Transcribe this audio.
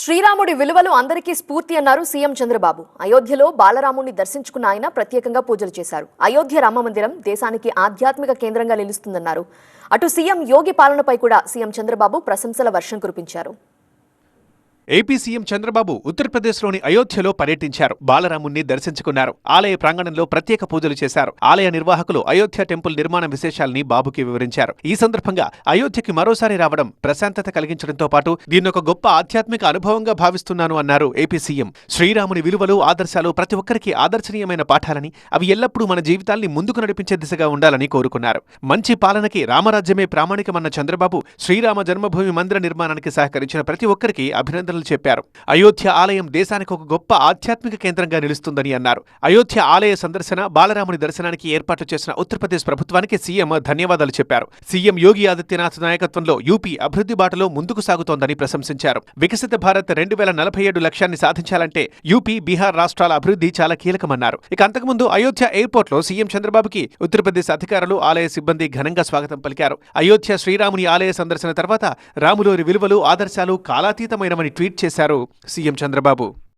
శ్రీరాముడి విలువలు అందరికీ స్ఫూర్తి అన్నారు సీఎం చంద్రబాబు. అయోధ్యలో బాలరాముడిని దర్శించుకున్న ఆయన ప్రత్యేకంగా పూజలు చేశారు. అయోధ్య రామ మందిరం దేశానికి ఆధ్యాత్మిక కేంద్రంగా నిలుస్తుందన్నారు. అటు సీఎం యోగి పాలనపై కూడా సీఎం చంద్రబాబు ప్రశంసల వర్షం కురిపించారు. ఏపీ సీఎం చంద్రబాబు ఉత్తరప్రదేశ్లోని అయోధ్యలో పర్యటించారు. బాలరాముణ్ణి దర్శించుకున్నారు. ఆలయ ప్రాంగణంలో ప్రత్యేక పూజలు చేశారు. ఆలయ నిర్వాహకులు అయోధ్య టెంపుల్ నిర్మాణ విశేషాల్ని బాబుకి వివరించారు. ఈ సందర్భంగా అయోధ్యకి మరోసారి రావడం ప్రశాంతత కలిగించడంతో పాటు దీన్నొక గొప్ప ఆధ్యాత్మిక అనుభవంగా భావిస్తున్నాను అన్నారు ఏపీ సీఎం. శ్రీరాముని విలువలు ఆదర్శాలు ప్రతి ఒక్కరికి ఆదర్శనీయమైన పాఠాలని అవి ఎల్లప్పుడూ మన జీవితాల్ని ముందుకు నడిపించే దిశగా ఉండాలని కోరుకున్నారు. మంచి పాలనకి రామరాజ్యమే ప్రామాణికమన్న చంద్రబాబు శ్రీరామ జన్మభూమి మందిర నిర్మాణానికి సహకరించిన ప్రతి ఒక్కరికి అభినందనలు చెప్పారు. అయోధ్య ఆలయం దేశానికి ఒక గొప్ప ఆధ్యాత్మిక కేంద్రంగా నిలుస్తుందని అన్నారు. అయోధ్య ఆలయ సందర్శన బాలరాముని దర్శనానికి ఏర్పాటు చేసిన ఉత్తరప్రదేశ్ ప్రభుత్వానికి సీఎం ధన్యవాదాలు చెప్పారు. సీఎం యోగి ఆదిత్యనాథ్ నాయకత్వంలో యూపీ అభివృద్ధి బాటలో ముందుకు సాగుతోందని ప్రశంసించారు. వికసిత భారత్ రెండు వేల నలభై ఏడు లక్ష్యాన్ని సాధించాలంటే యూపీ బీహార్ రాష్ట్రాల అభివృద్ధి చాలా కీలకమన్నారు. ఇక అంతకుముందు అయోధ్య ఎయిర్పోర్ట్లో సీఎం చంద్రబాబుకి ఉత్తరప్రదేశ్ అధికారులు ఆలయ సిబ్బంది ఘనంగా స్వాగతం పలికారు. అయోధ్య శ్రీరాముని ఆలయ సందర్శన తర్వాత రాములోని విలువలు ఆదర్శాలు కాలాతీతమైనవని ట్వీట్ చేశారు సీఎం చంద్రబాబు.